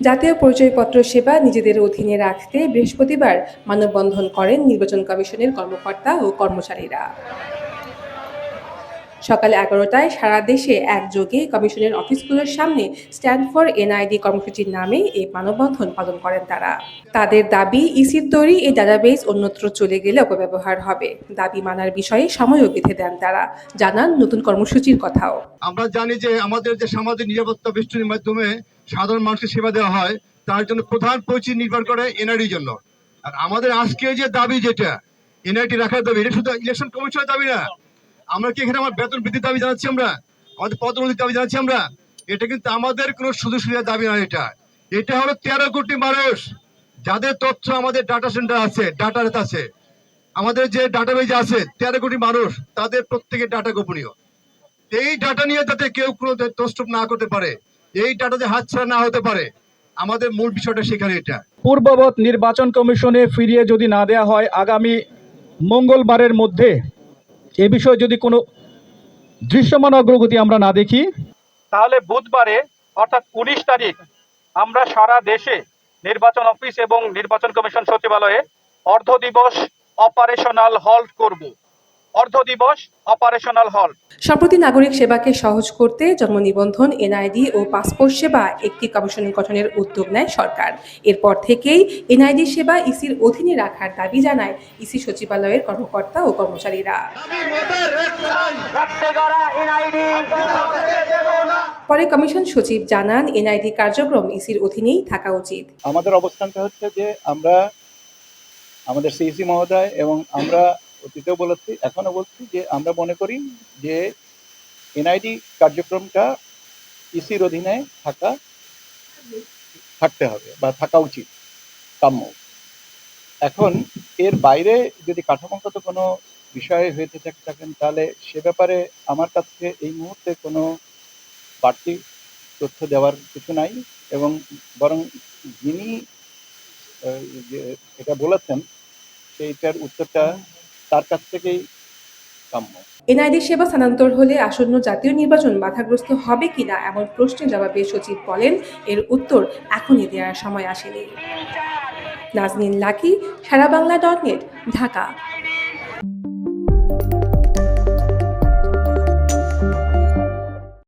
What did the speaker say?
জাতীয় পরিচয়পত্র সেবা নিজেদের অধীনে রাখতে বৃহস্পতিবার মানববন্ধন করেন নির্বাচন কমিশনের কর্মকর্তা ও কর্মচারীরা। সকাল এগারোটায় সারা দেশে একযোগে কমিশনের অফিসগুলোর সামনে স্ট্যান্ড ফর এনআইডি কর্মসূচির নামে এই মানববন্ধন পালন করেন তারা। তাদের দাবি, ইসির তৈরি এই ডাটাবেস অন্যত্র চলে গেলে অপব্যবহার হবে। দাবি মানার বিষয়ে সময়ও বেঁধে দেন তারা। জানান নতুন কর্মসূচির কথাও। আমরা জানি যে আমাদের যে সামাজিক নিরাপত্তা বেষ্টনীর মাধ্যমে সাধারণ মানুষকে সেবা দেওয়া হয়, তার জন্য প্রধান পরিচিতি নির্ভর করে এনআইডির জন্য। আর আমাদের আজকে যে দাবি যেটা এনআইটি রাখার দাবি, এটা শুধু ইলেকশন কমিশনের দাবি না। আমরা কি এখানে আমার বেতন বৃদ্ধির দাবি জানাচ্ছি আমরা? আমাদের পদোন্নতির দাবি জানাচ্ছি আমরা? এটা কিন্তু আমাদের কোনো সুযোগ সুবিধার দাবি নয় এটা। এটা হলো তেরো কোটি মানুষ, যাদের তথ্য আমাদের ডাটা সেন্টার আছে ডাটা আছে। আমাদের যে ডাটাবেজ আছে, তেরো কোটি মানুষ, তাদের প্রত্যেকের ডাটা গোপনীয়। এই ডাটা নিয়ে যাতে কেউ কোনো তষ্টপ না করতে পারে এই ডাটাতে হাতছাড়া না হতে পারে। আমাদের মূল বিষয়টা সেখানে এটা। পূর্ববৎ নির্বাচন কমিশনে ফিরিয়ে যদি না দেয়া হয়, আগামী মঙ্গলবারের মধ্যে এ বিষয়ে যদি কোনো দৃশ্যমান অগ্রগতি আমরা না দেখি, তাহলে বুধবারে, অর্থাৎ উনিশ তারিখ, আমরা সারা দেশে নির্বাচন অফিস এবং নির্বাচন কমিশন সচিবালয়ে অর্ধ দিবস অপারেশনাল হল্ট করব। অর্ধ দিবস অপারেশনাল হল। সম্প্রতি নাগরিক সেবাকে সহজ করতে জন্ম নিবন্ধন এনআইডি ও পাসপোর্ট সেবা একটি কমিশন গঠনের উদ্যোগ নেয় সরকার। এরপর থেকেই এনআইডি সেবা ইসির অধীনে রাখার দাবি জানায় ইসি সচিবালয়ের কর্মকর্তা ও কর্মচারীরা। পরে কমিশন সচিব জানান এনআইডি কার্যক্রম ইসির অধীনেই থাকা উচিত। আমাদের অবস্থানটা হচ্ছে যে আমরা আমাদের সিইসি মহোদয় এবং আমরা অতীতেও বলেছি এখনও বলছি যে আমরা মনে করি যে এনআইডি কার্যক্রমটা ইসির অধীনে থাকা থাকতে হবে বা থাকা উচিত, কাম্য। এখন এর বাইরে যদি কাঠামোগত কোনো বিষয় হয়ে থাকে থাকেন, তাহলে সে ব্যাপারে আমার কাছে এই মুহূর্তে কোনো বাড়তি তথ্য দেওয়ার কিছু নাই এবং বরং যিনি এটা বলেছেন, সেইটার উত্তরটা তার কাছ থেকেই কাম্য। এনআইডি সেবা স্থানান্তর হলে আসন্ন জাতীয় নির্বাচন বাধাগ্রস্ত হবে কিনা এমন প্রশ্নের জবাবে সচিব বলেন, এর উত্তর এখনই দেওয়ার সময় আসেনি। Nazneen Lucky Sara Bangla dot net, Dhaka.